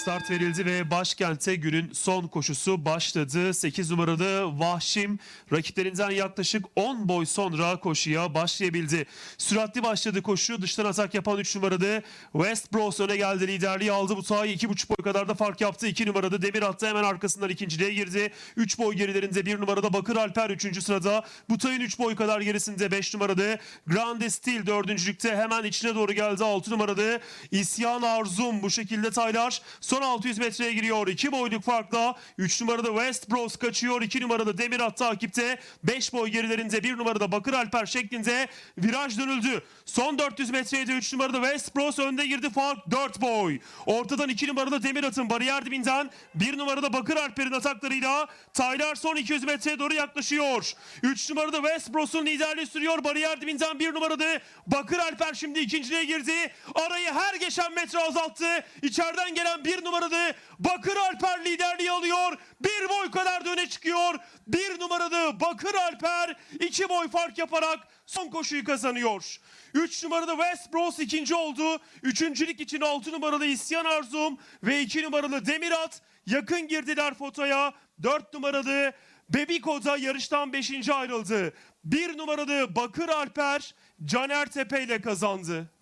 start verildi ve başkente günün son koşusu başladı. 8 numaralı Vahşim rakiplerinden yaklaşık 10 boy sonra koşuya başlayabildi. Süratli başladı koşu. Dıştan atak yapan 3 numaralı West Bros öne geldi. Liderliği aldı. Bu sahayı 2,5 boy kadar da fark yaptı. 2 numaralı Demir attı. Hemen arkasından ikinciliğe girdi. 3 boy gerilerinde 1 numarada Bakır Alper 3. sırada. Butay'ın 3 boy kadar gerisinde 5 numaralı Grande Steel 4. hemen içine doğru geldi. 6 numaralı İsyan Arzum bu şekilde Taylar son 600 metreye giriyor. 2 boyluk farkla 3 numarada West Bros kaçıyor. 2 numarada Demir at takipte. 5 boy gerilerinde 1 numarada Bakır Alper şeklinde viraj dönüldü. Son 400 metreyde 3 numarada West Bros önde girdi fark 4 boy. Ortadan 2 numarada Demir atın bariyer dibinden 1 numarada Bakır Alper'in ataklarıyla Taylar son 200 metreye doğru yaklaşıyor. 3 numarada West Bros'un liderliği sürüyor. Bariyer dibinden 1 numarada Bakır Alper şimdi ikinciliğe girdi. Arayı her geçen metre azalttı. İçeriden gelen 1 numarada Bakır Alper liderliği alıyor. Bir boy kadar da çıkıyor. 1 numarada Bakır Alper 2 boy fark yaparak son koşuyu kazanıyor. 3 numarada West Bros ikinci oldu. Üçüncülük için 6 numaralı İsyan Arzum ve 2 numaralı Demirat yakın girdiler fotoya. 4 numaralı Bebiko da yarıştan 5. ayrıldı. 1 numaralı Bakır Alper Caner Tepe ile kazandı.